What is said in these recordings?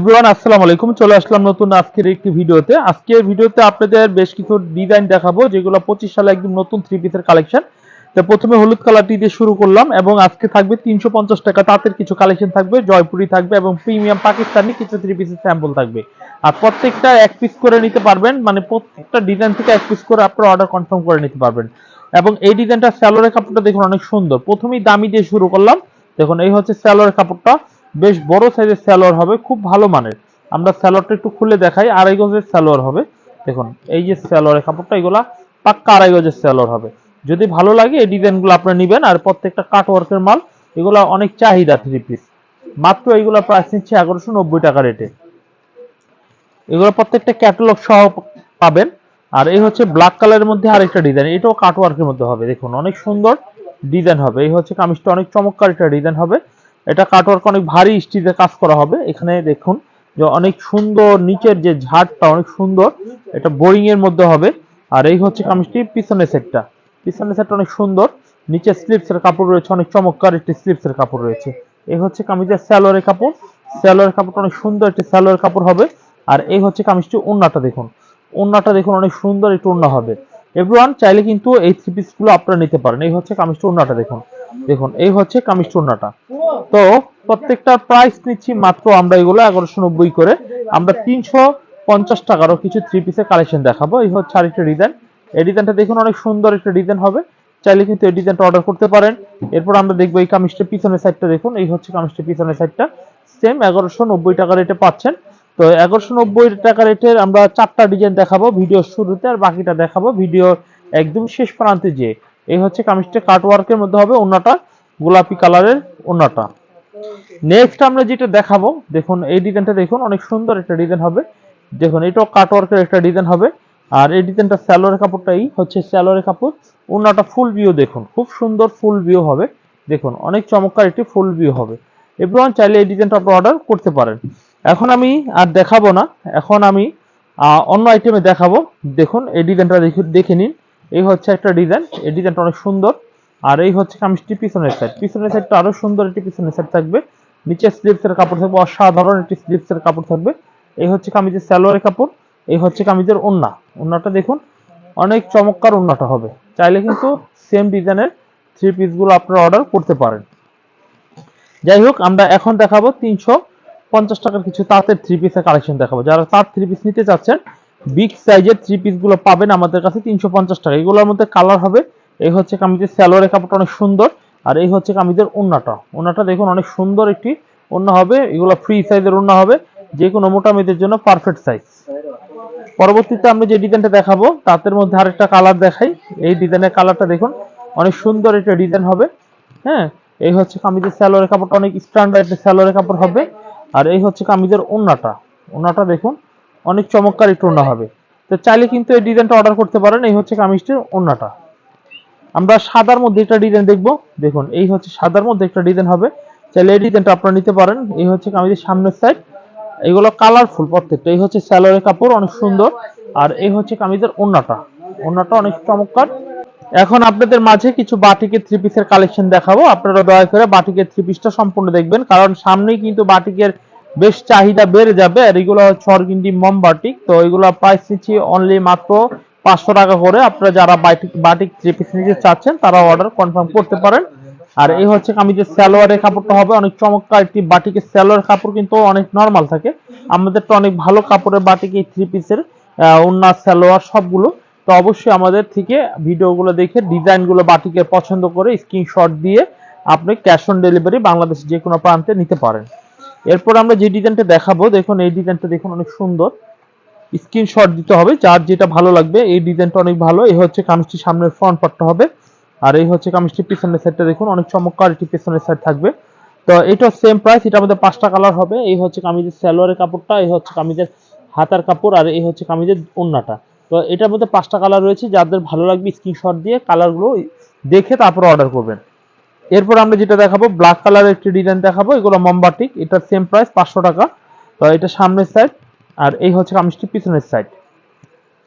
আসসালামু আলাইকুম। চলে আসলাম নতুন আজকের একটি ভিডিওতে। আজকের ভিডিওতে আপনাদের বেশ কিছু ডিজাইন দেখাবো, যেগুলো পঁচিশ সালে একদম নতুন থ্রি পিসের কালেকশন তো প্রথমে হলুদ কালারটি দিয়ে শুরু করলাম এবং আজকে থাকবে তিনশো পঞ্চাশ টাকা। তাঁতের কিছু কালেকশন থাকবে, জয়পুরি থাকবে এবং প্রিমিয়াম পাকিস্তানি কিছু থ্রি পিসের স্যাম্পল থাকবে। আর প্রত্যেকটা এক পিস করে নিতে পারবেন মানে প্রত্যেকটা ডিজাইন থেকে এক পিস করে আপনারা অর্ডার কনফার্ম করে নিতে পারবেন। এবং এই ডিজাইনটা স্যালোরের কাপড়টা দেখুন অনেক সুন্দর। প্রথমেই দামি দিয়ে শুরু করলাম। দেখুন, এই হচ্ছে স্যালোরের কাপড়টা। বেশ বড় সাইজের স্যালোয়ার হবে, খুব ভালো মানের। আমরা স্যালোয়ারটা একটু খুলে দেখাই, আড়াই গজের স্যালোয়ার হবে। দেখুন, এই যে স্যালোয়ারের কাপড়টা, এগুলা পাক্কা আড়াই গজের স্যালোয়ার হবে। যদি ভালো লাগে, এই ডিজাইনগুলো আপনারা নেবেন, আর প্রত্যেকটা কাট ওয়ার্কের মাল, এগুলো অনেক চাহিদা থ্রি পিস মাত্র এইগুলো প্রাইস নিচ্ছে এগারোশো নব্বই টাকা রেটে এগুলো প্রত্যেকটা ক্যাটালগ সহ পাবেন। আর এই হচ্ছে ব্ল্যাক কালারের মধ্যে আরেকটা ডিজাইন এটাও কাট ওয়ার্কের মধ্যে হবে। দেখুন, অনেক সুন্দর ডিজাইন হবে। এই হচ্ছে কামিজটা, অনেক চমৎকার একটা ডিজাইন হবে। এটা কাটওয়ার্ক অনেক ভারী স্টিচে কাজ করা হবে। এখানে দেখুন যে অনেক সুন্দর নিচের যে ঝাড়টা অনেক সুন্দর, এটা বোরিং এর মধ্যে হবে। আর এই হচ্ছে কামিজটি পিছনের সেটটা পিছনের সেটটা অনেক সুন্দর। নিচে স্লিপস এর কাপড় রয়েছে, অনেক চমৎকার একটি স্লিপস এর কাপড় রয়েছে। এই হচ্ছে কামিজের স্যালোয়ারের কাপড়। স্যালোয়ারের কাপড়টা অনেক সুন্দর একটি স্যালোয়ারের কাপড় হবে। আর এই হচ্ছে কামিজটি ওন্নাটা দেখুন। ওন্নাটা দেখুন, অনেক সুন্দর একটু ওন্না হবে। এভরিওয়ান চাইলে কিন্তু এই থ্রি পিসগুলো আপনারা নিতে পারেন। এই হচ্ছে কামিজটা ওন্নাটা দেখুন। দেখুন এই হচ্ছে কামিজটা ওন্নাটা তো প্রত্যেকটার প্রাইস নিচ্ছি মাত্র আমরা এগুলো এগারোশো নব্বই করে। আমরা তিনশো পঞ্চাশ টাকারও কিছু থ্রি পিসের কালেকশন দেখাবো। এই হচ্ছে আরেকটা ডিজাইন এই ডিজাইনটা দেখুন অনেক সুন্দর একটা ডিজাইন হবে। চাইলে কিন্তু এই ডিজাইনটা অর্ডার করতে পারেন। এরপর আমরা দেখব এই কামিজটা পিছনের সাইডটা দেখুন এই হচ্ছে কামিজটা পিছনের সাইডটা সেম এগারোশো নব্বই টাকা রেটে পাচ্ছেন। তো এগারোশো নব্বই টাকা রেটের আমরা চারটা ডিজাইন দেখাবো ভিডিও শুরুতে আর বাকিটা দেখাবো ভিডিও একদম শেষ প্রান্তে যে এই হচ্ছে কামিজটা কাট ওয়ার্কের মধ্যে হবে অন্যটা গোলাপি কালারের অন্যটা নেক্সট আমরা যেটা দেখাবো, দেখুন, এই ডিজাইনটা দেখুন, অনেক সুন্দর একটা ডিজাইন হবে। দেখুন, এটাও কাট ওয়ার্কের একটা ডিজাইন হবে। আর এই ডিজাইনটা স্যালোয়ারের কাপড়টাই হচ্ছে স্যালোয়ারের কাপড়। অন্যটা ফুল ভিউ দেখুন, খুব সুন্দর ফুল ভিউ হবে। দেখুন, অনেক চমৎকার একটি ফুল ভিউ হবে। এভরিওয়ান চাইলে এই ডিজাইনটা আপনি অর্ডার করতে পারেন। এখন আমি আর দেখাবো না, এখন আমি অন্য আইটেমে দেখাবো। দেখুন, এই ডিজাইনটা দেখে নিন। এই হচ্ছে একটা ডিজাইন, এই ডিজাইনটা অনেক সুন্দর। আর এই হচ্ছে কামিজটি পিছনের সাইড পিছনের সাইডটা আরও সুন্দর একটি পিছনের সাইড থাকবে। নিচে স্লিপস এর কাপড় থাকবে, অসাধারণ একটি স্লিপস এর কাপড় থাকবে। এই হচ্ছে কামিজের স্যালোয়ারের কাপড়, এই হচ্ছে কামিজের ওন্না ওন্নাটা দেখুন, অনেক চমৎকার ওন্নাটা হবে। চাইলে কিন্তু সেম ডিজাইনের থ্রি পিসগুলো আপনারা অর্ডার করতে পারেন। যাই হোক, আমরা এখন দেখাবো তিনশো পঞ্চাশ টাকার কিছু তাঁতের থ্রি পিসের কালেকশন দেখাবো। যারা তাঁত থ্রি পিস নিতে চাচ্ছেন বিগ সাইজের থ্রি পিসগুলো পাবেন আমাদের কাছে তিনশো পঞ্চাশ টাকা। এগুলোর মধ্যে কালার হবে, এই হচ্ছে কামিজের স্যালোয়ারের কাপড়টা অনেক সুন্দর, আর এই হচ্ছে কামিজের ওন্নাটা। ওন্নাটা দেখুন অনেক সুন্দর একটি ওন্না হবে, এগুলো ফ্রি সাইজের ওন্না হবে যে কোনো মোটা মেয়েদের জন্য পারফেক্ট সাইজ পরবর্তীতে আমরা যে ডিজাইনটা দেখাবো তাদের মধ্যে আরেকটা কালার দেখাই। এই ডিজাইনের কালারটা দেখুন, অনেক সুন্দর একটা ডিজাইন হবে। হ্যাঁ এই হচ্ছে কামিজের স্যালোয়ারের কাপড়টা অনেক স্ট্যান্ডার্ড স্যালোয়ারের কাপড় হবে। আর এই হচ্ছে কামিজের ওন্নাটা। ওন্নাটা দেখুন অনেক চমৎকার একটু ওন্না হবে। তো চাইলে কিন্তু এই ডিজাইনটা অর্ডার করতে পারেন, এই হচ্ছে কামিজটির ওন্নাটা আমরা সাদার মধ্যে একটা ডিজাইন দেখব। দেখুন, এই হচ্ছে সাদার মধ্যে একটা ডিজাইন হবে। চাইলে এই ডিজাইনটা আপনারা নিতে পারেন। এই হচ্ছে কামিজের সামনের সাইড এগুলো কালারফুল প্রত্যেকটা। এই হচ্ছে স্যালোয়ারের কাপড়, অনেক সুন্দর। আর এই হচ্ছে কামিজের ওন্নাটা ওন্নাটা অনেক চমৎকার। এখন আপনাদের মাঝে কিছু বাটিকের থ্রি পিসের কালেকশন দেখাবো। আপনারা দয়া করে বাটিকের থ্রি পিসটা সম্পূর্ণ দেখবেন। কারণ সামনেই কিন্তু বাটিকের বেশ চাহিদা বেড়ে যাবে। আর এগুলো হচ্ছে অর্গিন্ডি মম বাটিক তো এগুলো প্রাইস নিচ্ছি অনলি মাত্র পাঁচশো টাকা করে। আপনারা যারা বাটিক বাটিক পিস নিতে চাচ্ছেন, তারা অর্ডার কনফার্ম করতে পারেন। আর এই হচ্ছে কামিজের স্যালোয়ারের কাপড়টা হবে, অনেক চমৎকার একটি বাটিকের স্যালোয়ার কাপড় কিন্তু অনেক নর্মাল থাকে। আমাদের তো অনেক ভালো কাপড়ের বাটিক এই থ্রি পিসের উন্নাস স্যালোয়ার সবগুলো। তো অবশ্যই আমাদের থেকে ভিডিওগুলো দেখে ডিজাইনগুলো বাটিকের পছন্দ করে স্ক্রিনশট দিয়ে আপনি ক্যাশ অন ডেলিভারি বাংলাদেশের যে কোনো প্রান্তে নিতে পারেন। এরপর আমরা যে ডিজাইনটা দেখাবো, দেখুন এই ডিজাইনটা দেখুন অনেক সুন্দর। স্ক্রিনশট দিতে হবে, যার যেটা ভালো লাগবে, এই ডিজাইনটা অনেক ভালো। এই হচ্ছে কামিজটি সামনের ফ্রন্ট পার্টটা হবে। আর এই হচ্ছে কামিজটি পিছনের সাইডটা দেখুন, অনেক চমৎকার একটি পিছনের সাইড থাকবে। তো এটা সেম প্রাইস এটা আমাদের পাঁচটা কালার হবে। এই হচ্ছে কামিজের সালোয়ারের কাপড়টা, এই হচ্ছে কামিজের হাতার কাপড়, আর এই হচ্ছে কামিজের ওন্নাটা তো এটার মধ্যে পাঁচটা কালার রয়েছে, যাদের ভালো লাগবে স্ক্রিনশট দিয়ে কালারগুলো দেখে তারপর অর্ডার করবেন। এরপর আমরা যেটা দেখাবো ব্ল্যাক কালারের একটি ডিজাইন দেখাবো, এগুলো মমবাটিক এটা সেম প্রাইস পাঁচশো টাকা। তো এটা সামনের সাইড আর এই হচ্ছে কামিজটি পিছনের সাইড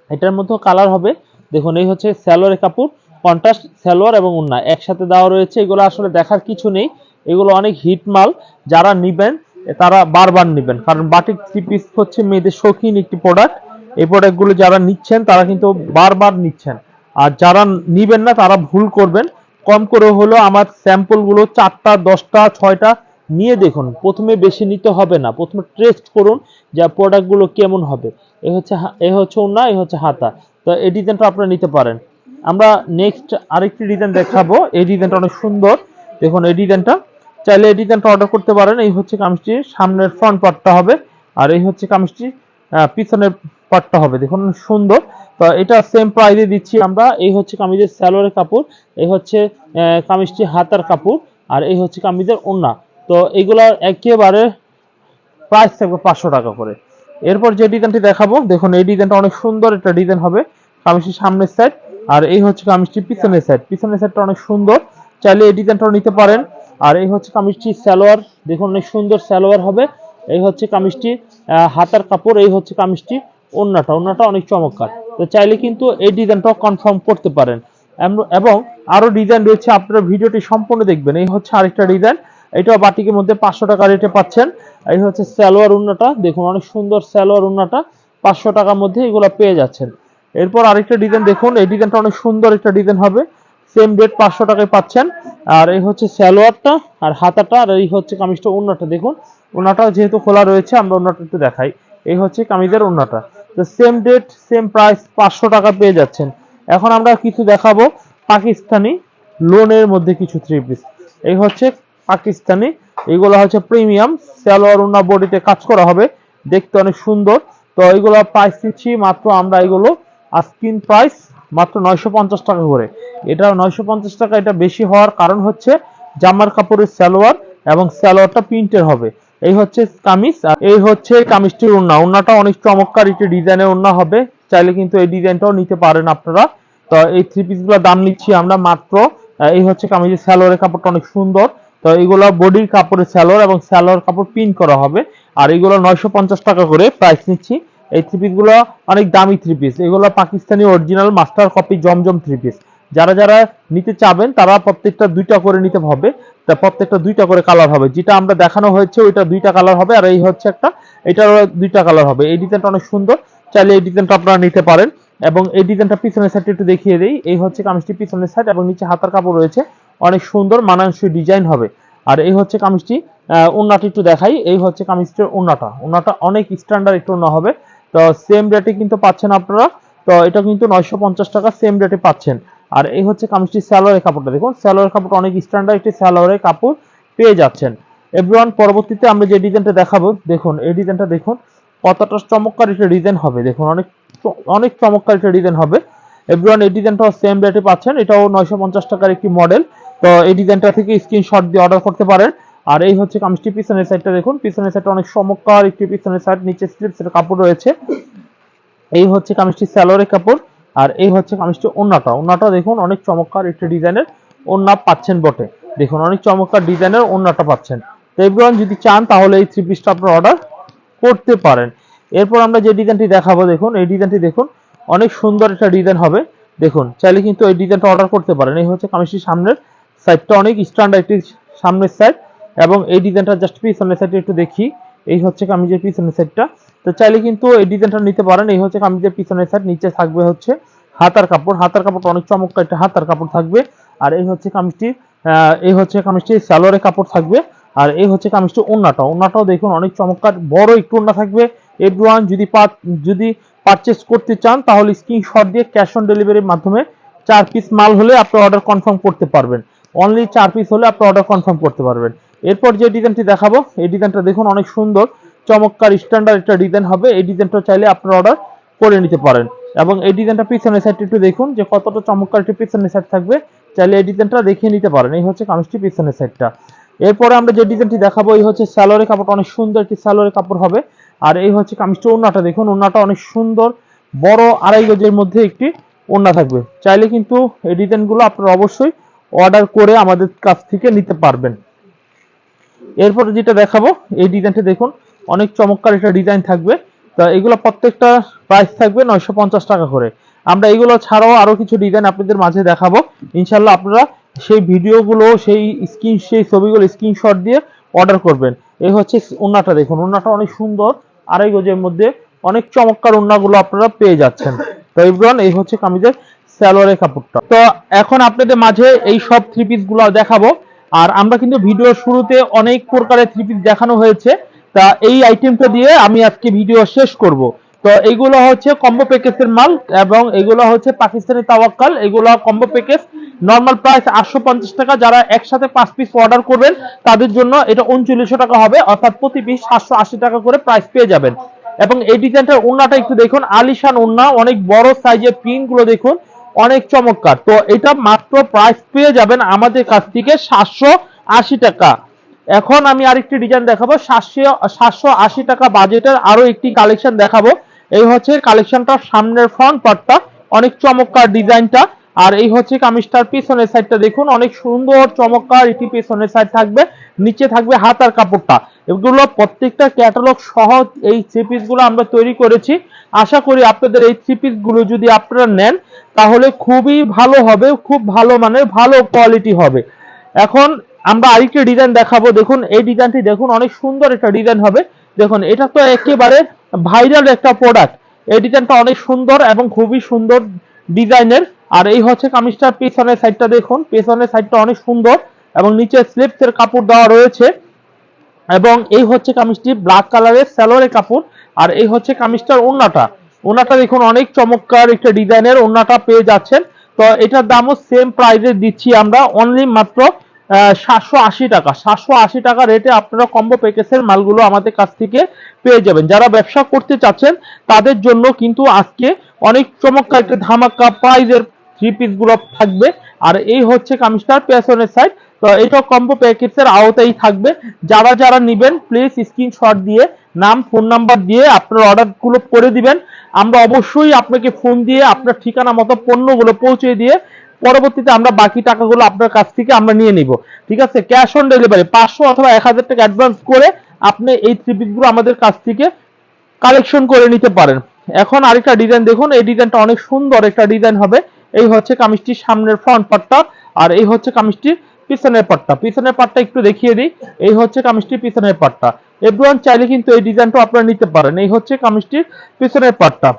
এটার মধ্যে কালার হবে। দেখুন, এই হচ্ছে স্যালোয়ারের কাপড় কন্ট্রাস্ট সালোয়ার এবং উন্না। একসাথে দেওয়া রয়েছে, এগুলো আসলে দেখার কিছু নেই। এগুলো অনেক হিট মাল, যারা নিবেন, তারা বারবার নেবেন। কারণ বাটিক থ্রি পিস হচ্ছে মেয়েদের শৌখিন একটি প্রোডাক্ট এই প্রোডাক্টগুলো যারা নিচ্ছেন, তারা কিন্তু বারবার নিচ্ছেন। আর যারা নিবেন না, তারা ভুল করবেন। কম করে হলো আমার স্যাম্পলগুলো চারটা দশটা ছয়টা নিয়ে দেখুন। প্রথমে বেশি নিতে হবে না। প্রথমে টেস্ট করুন যে প্রোডাক্টগুলো কেমন হবে। এ হচ্ছে এ হচ্ছে ওনা এ হচ্ছে হাতা। তো এই ডিজাইনটা আপনারা নিতে পারেন। আমরা নেক্সট আরেকটি ডিজাইন দেখাবো। এই ডিজাইনটা অনেক সুন্দর। দেখুন এই ডিজাইনটা চাইলে এই ডিজাইনটা অর্ডার করতে পারেন। এই হচ্ছে কামিজটির সামনের ফ্রন্ট পার্টটা হবে। আর এই হচ্ছে কামিজটি আহ, পিছনের পার্টটা হবে। দেখুন সুন্দর। এটা সেম প্রাইসে দিচ্ছি আমরা। এই হচ্ছে কামিজের স্যালোয়ারের কাপড়, এই হচ্ছে কামিজটি হাতার কাপড়, আর এই হচ্ছে কামিজের ওড়না। তো এগুলা একেবারে প্রাইস থাকবে পাঁচশো টাকা করে। এরপর যে ডিজাইনটি দেখাবো, দেখুন এই ডিজাইনটা অনেক সুন্দর একটা ডিজাইন হবে। কামিজটির সামনের সাইড আর এই হচ্ছে কামিজটি পিছনের সাইড পিছনের সাইডটা অনেক সুন্দর। চাইলে এই ডিজাইনটাও নিতে পারেন। আর এই হচ্ছে কামিজটি সালোয়ার, দেখুন অনেক সুন্দর সালোয়ার হবে। এই হচ্ছে কামিজটি হাতার কাপড়, এই হচ্ছে কামিজটি ওন্নাটা ওন্নাটা অনেক চমৎকার। তো চাইলে কিন্তু এই ডিজাইনটাও কনফার্ম করতে পারেন। এবং আরও ডিজাইন রয়েছে, আপনারা ভিডিওটি সম্পূর্ণ দেখবেন। এই হচ্ছে আরেকটা ডিজাইন। এটাও বাটিকের মধ্যে পাঁচশো টাকা রেটে পাচ্ছেন। এই হচ্ছে সালোয়ার উন্নাটা। দেখুন, অনেক সুন্দর সালোয়ার উন্নাটা। পাঁচশো টাকার মধ্যে এগুলো পেয়ে যাচ্ছেন। এরপর আরেকটা ডিজাইন দেখুন। এই ডিজাইনটা অনেক সুন্দর একটা ডিজাইন হবে। সেম রেট পাঁচশো টাকায় পাচ্ছেন। আর এই হচ্ছে সালোয়ারটা আর হাতাটা আর এই হচ্ছে কামিজটা উন্নাটা। দেখুন, উন্নাটা যেহেতু খোলা রয়েছে, আমরা উন্নাটা একটু দেখাই। এই হচ্ছে কামিজের উন্নাটা। তো সেম ডেট সেম প্রাইস পাঁচশো টাকা পেয়ে যাচ্ছেন। এখন আমরা কিছু দেখাবো পাকিস্তানি লোনের মধ্যে কিছু থ্রি পিস এই হচ্ছে পাকিস্তানি, এগুলো হচ্ছে প্রিমিয়াম সালোয়ার উন্না বডিতে কাজ করা হবে, দেখতে অনেক সুন্দর। তো এইগুলো প্রাইস দিচ্ছি, মাত্র আমরা এগুলো আস্কিন প্রাইস মাত্র নয়শো পঞ্চাশ টাকা করে। এটা নয়শো পঞ্চাশ টাকা, এটা বেশি হওয়ার কারণ হচ্ছে জামার কাপড়ের সালোয়ার এবং সালোয়ারটা প্রিন্টের হবে। এই হচ্ছে কামিজ, আর এই হচ্ছে কামিজটির ওড়না ওড়নাটা অনেক চমৎকার, একটি ডিজাইনের ওড়না হবে। চাইলে কিন্তু এই ডিজাইনটাও নিতে পারেন আপনারা। তো এই থ্রি পিসগুলো দাম নিচ্ছি আমরা মাত্র এই হচ্ছে কামিজের স্যালোয়ারের কাপড়টা অনেক সুন্দর। তো এগুলো বডির কাপড়ের স্যালোয়ার এবং স্যালোয়ার কাপড় পিন করা হবে। আর এগুলো নয়শো টাকা করে প্রাইস নিচ্ছি। এই থ্রি পিসগুলো অনেক দামি থ্রি পিস এগুলো Pakistani original master copy Zamzam three piece যারা যারা নিতে চাবেন, তারা প্রত্যেকটা দুইটা করে নিতে হবে। তা প্রত্যেকটা দুইটা করে কালার হবে। যেটা আমরা দেখানো হয়েছে, ওইটা দুইটা কালার হবে, আর এই হচ্ছে একটা, এটারও দুইটা কালার হবে। এই ডিজাইনটা অনেক সুন্দর। চাইলে এই ডিজাইনটা আপনারা নিতে পারেন। এবং এই ডিজাইনটা পিছনের সাইডটা একটু দেখিয়ে দিই। এই হচ্ছে কামিজটি পিছনের সাইড এবং নিচে হাতার কাপড় রয়েছে। অনেক সুন্দর, মানানসই ডিজাইন হবে। আর এই হচ্ছে কামিজটি ওড়নাটি একটু দেখাই। এই হচ্ছে কামিজটির ওড়নাটা। ওড়নাটা অনেক স্ট্যান্ডার্ড একটু ওড়না হবে। তো সেম রেটে কিন্তু পাচ্ছেন আপনারা। তো এটা কিন্তু নয়শো পঞ্চাশ টাকা সেম রেটে পাচ্ছেন। আর এই হচ্ছে কামিজটি স্যালোয়ারের কাপড়টা। দেখুন স্যালোয়ারের কাপড়টা অনেক স্ট্যান্ডার্ড একটি স্যালোয়ারের কাপড় পেয়ে যাচ্ছেন। এভরিওয়ান পরবর্তীতে আমরা যে ডিজাইনটা দেখাবো, দেখুন, এই ডিজাইনটা দেখুন, কতটা চমৎকার একটা ডিজাইন হবে। দেখুন, অনেক অনেক চমৎকার একটা ডিজাইন হবে। এভরিওয়ান এই ডিজাইনটাও সেম রেটে পাচ্ছেন। এটাও নয়শো পঞ্চাশ টাকার একটি মডেল তো এই ডিজাইনটা থেকে স্ক্রিনশট দিয়ে অর্ডার করতে পারেন। আর এই হচ্ছে কামিজটি পিছনের সাইডটা দেখুন। পিছনের সাইডটা অনেক চমৎকার একটি পিছনের সাইড নিচে স্লিপসের কাপড় রয়েছে। এই হচ্ছে কামিজটি স্যালোয়ারের কাপড়। আর এই হচ্ছে কামিজটি ওন্নাটা। ওন্নাটা দেখুন, অনেক চমৎকার একটি ডিজাইনের ওন্না পাচ্ছেন বটে। দেখুন, অনেক চমৎকার ডিজাইনের ওন্নাটা পাচ্ছেন। তো এভরিওয়ান যদি চান, তাহলে এই থ্রি পিসটা আপনারা অর্ডার করতে পারেন। এরপর আমরা যে ডিজাইনটি দেখাবো, দেখুন, এই ডিজাইনটি দেখুন, অনেক সুন্দর একটা ডিজাইন হবে। দেখুন, চাইলে কিন্তু এই ডিজাইনটা অর্ডার করতে পারেন। এই হচ্ছে কামিজটির সামনের সাইডটা অনেক স্ট্যান্ডার্ড একটি সামনের সাইড এবং এই ডিজাইনটা জাস্ট পিছনের সাইডে একটু দেখি। এই হচ্ছে কামিজের পিছনের সাইডটা তো চাইলে কিন্তু এই ডিজাইনটা নিতে পারেন। এই হচ্ছে কামিজের পিছনের সাইড নিচে থাকবে হচ্ছে হাতার কাপড়। হাতার কাপড়টা অনেক চমৎকার একটা হাতার কাপড় থাকবে। আর এই হচ্ছে কামিজটি এই হচ্ছে কামিজটি সালোয়ারের কাপড় থাকবে। আর এই হচ্ছে কামিজটি ওন্নাটা ওন্নাটাও দেখুন অনেক চমৎকার। বড় একটু ওন্না থাকবে। এভরিওয়ান যদি যদি পারচেস করতে চান, তাহলে স্ক্রিনশট দিয়ে ক্যাশ অন ডেলিভারির মাধ্যমে চার পিস মাল হলে আপনি অর্ডার কনফার্ম করতে পারবেন। অনলি চার পিস হলে আপনি অর্ডার কনফার্ম করতে পারবেন। এরপর যে ডিজাইনটি দেখাবো, এই ডিজাইনটা দেখুন অনেক সুন্দর, চমৎকার স্ট্যান্ডার্ড একটা ডিজাইন হবে। এই ডিজাইনটা চাইলে আপনারা অর্ডার করে নিতে পারেন। এবং এই ডিজাইনটা পিছনের সাইডটা একটু দেখুন, যে কতটা চমৎকার একটি পিছনের সাইড থাকবে। চাইলে এই ডিজাইনটা দেখিয়ে নিতে পারেন, এই হচ্ছে কামিজটি পিছনের সাইডটা এরপরে আমরা যে ডিজাইনটি দেখাবো, এই হচ্ছে স্যালোয়ারের কাপড়টা, অনেক সুন্দর একটি স্যালোয়ারের কাপড় হবে। আর এই হচ্ছে কামিজটা ওড়নাটা দেখুন, ওড়নাটা অনেক সুন্দর, বড় আড়াই গজের মধ্যে একটি ওড়না থাকবে। চাইলে কিন্তু এই ডিজাইনগুলো আপনারা অবশ্যই অর্ডার করে আমাদের কাছ থেকে নিতে পারবেন। এরপরে যেটা দেখাবো, এই ডিজাইনটা দেখুন, অনেক চমৎকার একটা ডিজাইন থাকবে। তা এগুলো প্রত্যেকটা প্রাইস থাকবে নয়শো পঞ্চাশ টাকা করে। আমরা এগুলো ছাড়াও আরও কিছু ডিজাইন আপনাদের মাঝে দেখাবো। ইনশাল্লাহ আপনারা সেই ভিডিওগুলো, সেই স্ক্রিন সেই ছবিগুলো স্ক্রিনশট দিয়ে অর্ডার করবেন। এই হচ্ছে ওন্নাটা দেখুন ওন্নাটা অনেক সুন্দর। আড়াই গজের মধ্যে অনেক চমৎকার ওন্নাগুলো আপনারা পেয়ে যাচ্ছেন। তো এভরিওয়ান এই হচ্ছে কামিজের স্যালোয়ারের কাপড়টা। তো এখন আপনাদের মাঝে এই সব থ্রি পিসগুলো দেখাবো। আর আমরা কিন্তু ভিডিওর শুরুতে অনেক প্রকারের থ্রি পিস দেখানো হয়েছে। তা এই আইটেমটা দিয়ে আমি আজকে ভিডিও শেষ করব। তো এগুলো হচ্ছে কম্বো প্যাকেজের মাল এবং এগুলো হচ্ছে পাকিস্তানি তাওয়াক্কাল। এগুলো কম্বো প্যাকেজ নর্মাল প্রাইস আটশো পঞ্চাশ টাকা। যারা একসাথে পাঁচ পিস অর্ডার করবেন, তাদের জন্য এটা উনচল্লিশশো টাকা হবে। অর্থাৎ প্রতি পিস সাতশো আশি টাকা করে প্রাইস পেয়ে যাবেন। এবং এই ডিজাইনটার ওন্নাটা একটু দেখুন। আলিশান ওন্না অনেক বড় সাইজের পিনগুলো দেখুন। অনেক চমৎকার। তো এটা মাত্র প্রাইস পেয়ে যাবেন আমাদের কাছ থেকে সাতশো আশি টাকা। এখন আমি আরেকটি ডিজাইন দেখাবো। সাতশো সাতশো আশি টাকা বাজেটের আরও একটি কালেকশন দেখাবো। এই হচ্ছে কালেকশনটা সামনের ফ্রন্ট পার্টটা অনেক চমৎকার ডিজাইনটা আর এই হচ্ছে কামিজটার পিছনের সাইডটা দেখুন, অনেক সুন্দর, চমৎকার, এটি পিছনের সাইড থাকবে, নিচে থাকবে হাতার কাপড়টা। এগুলো প্রত্যেকটা ক্যাটালগ সহ এই থ্রি পিসগুলো আমরা তৈরি করেছি। আশা করি আপনাদের এই থ্রি পিসগুলো যদি আপনারা নেন, তাহলে খুবই ভালো হবে, খুব ভালো মানে ভালো কোয়ালিটি হবে। এখন আমরা আরেকটি ডিজাইন দেখাবো। দেখুন, এই ডিজাইনটি দেখুন, অনেক সুন্দর একটা ডিজাইন হবে। দেখুন, এটা তো একেবারে ভাইরাল একটা প্রোডাক্ট এই ডিজাইনটা অনেক সুন্দর এবং খুবই সুন্দর ডিজাইনের আর এই হচ্ছে কামিজটার পেছনের সাইডটা দেখুন। পেছনের সাইডটা অনেক সুন্দর এবং নিচে স্লিপসের কাপড় দেওয়া রয়েছে। এবং এই হচ্ছে কামিজটি ব্ল্যাক কালারের স্যালোয়ারের কাপড়। আর এই হচ্ছে কামিজটার ওন্নাটা ওন্নাটা দেখুন অনেক চমৎকার একটা ডিজাইনের ওন্নাটা পেয়ে যাচ্ছেন। তো এটার দামও সেম প্রাইসে দিচ্ছি আমরা। অনলি মাত্র সাতশো আশি টাকা। সাতশো আশি টাকা রেটে আপনারা কম্বো প্যাকেজের মালগুলো আমাদের কাছ থেকে পেয়ে যাবেন। যারা ব্যবসা করতে চাচ্ছেন, তাদের জন্য কিন্তু আজকে অনেক চমৎকার একটা ধামাকা প্রাইজের থ্রি পিসগুলো থাকবে। আর এই হচ্ছে কামিজটার পেছনের সাইড তো এটা কম্বো প্যাকেজের আওতায় থাকবে। যারা যারা নিবেন প্লিজ স্ক্রিনশট দিয়ে, নাম ফোন নাম্বার দিয়ে আপনার অর্ডারগুলো করে দিবেন। আমরা অবশ্যই আপনাকে ফোন দিয়ে আপনার ঠিকানা মতো পণ্যগুলো পৌঁছে দিয়ে পরবর্তীতে আমরা বাকি টাকাগুলো আপনার কাছ থেকে আমরা নিয়ে নিব। ঠিক আছে? ক্যাশ অন ডেলিভারি পাঁচশো অথবা এক হাজার টাকা অ্যাডভান্স করে আপনি এই থ্রি পিসগুলো আমাদের কাছ থেকে কালেকশন করে নিতে পারেন। এখন আরেকটা ডিজাইন দেখুন। এই ডিজাইনটা অনেক সুন্দর একটা ডিজাইন হবে। এই হচ্ছে কামিজটির সামনের ফ্রন্ট পার্টটা আর এই হচ্ছে কামিজটির পিছনের পার্টটা পিছনের পার্টটা একটু দেখিয়ে দিই। এই হচ্ছে কামিজটির পিছনের পার্টটা এভরিওয়ান চাইলে কিন্তু এই ডিজাইনটা আপনারা নিতে পারেন। এই হচ্ছে কামিজটির পিছনের পার্টটা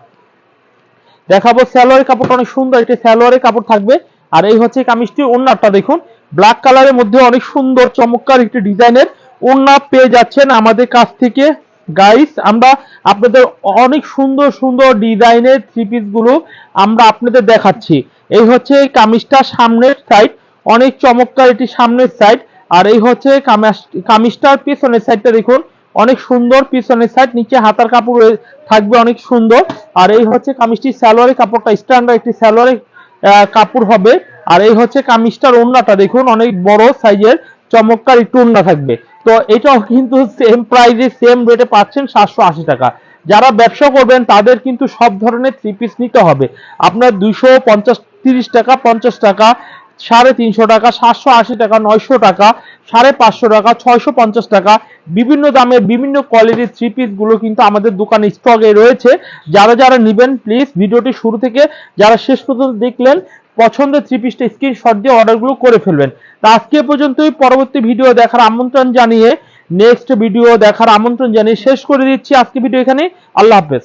দেখাবো স্যালোয়ারের কাপড়টা, অনেক সুন্দর একটি স্যালোয়ারের কাপড় থাকবে। আর এই হচ্ছে কামিজটির ওন্নাটা দেখুন। ব্ল্যাক কালারের মধ্যে অনেক সুন্দর চমৎকার একটি ডিজাইনের ওন্না পেয়ে যাচ্ছেন আমাদের কাছ থেকে। গাইস আমরা আপনাদের অনেক সুন্দর সুন্দর ডিজাইনের থ্রি পিসগুলো আমরা আপনাদের দেখাচ্ছি। এই হচ্ছে কামিজটা সামনের সাইড অনেক চমৎকার এটি সামনের সাইড আর এই হচ্ছে কামিজ- কামিজটার পিছনের সাইডটা দেখুন অনেক সুন্দর পিছনের সাইড নিচে হাতার কাপড় থাকবে অনেক সুন্দর। আর এই হচ্ছে কামিজটি সালোয়ারের কাপড়টা স্ট্যান্ডার্ড একটি সালোয়ারের আহ, কাপড় হবে। আর এই হচ্ছে কামিজটার ওন্নাটা দেখুন অনেক বড় সাইজের চমৎকার একটু ওন্না থাকবে। তো এটাও কিন্তু সেম প্রাইসে সেম রেটে পাচ্ছেন সাতশো আশি টাকা। যারা ব্যবসা করবেন, তাদের কিন্তু সব ধরনের থ্রি পিস নিতে হবে। আপনার দুইশো পঞ্চাশ, তিরিশ টাকা, পঞ্চাশ টাকা, সাড়ে তিনশো টাকা, সাতশো আশি টাকা, নয়শো টাকা, সাড়ে পাঁচশো টাকা, ছয়শো পঞ্চাশ টাকা। বিভিন্ন দামের, বিভিন্ন কোয়ালিটির থ্রি পিসগুলো কিন্তু আমাদের দোকানে স্টকে রয়েছে। যারা যারা নিবেন প্লিজ ভিডিওটি শুরু থেকে যারা শেষ পর্যন্ত দেখলেন পছন্দের থ্রি পিসটা স্ক্রিনশট দিয়ে অর্ডারগুলো করে ফেলবেন। তা আজকে পর্যন্তই, পরবর্তী ভিডিও দেখার আমন্ত্রণ জানিয়ে নেক্সট ভিডিও দেখার আমন্ত্রণ জানিয়ে শেষ করে দিচ্ছি। আজকে ভিডিও এখানে আল্লাহ হাফেজ।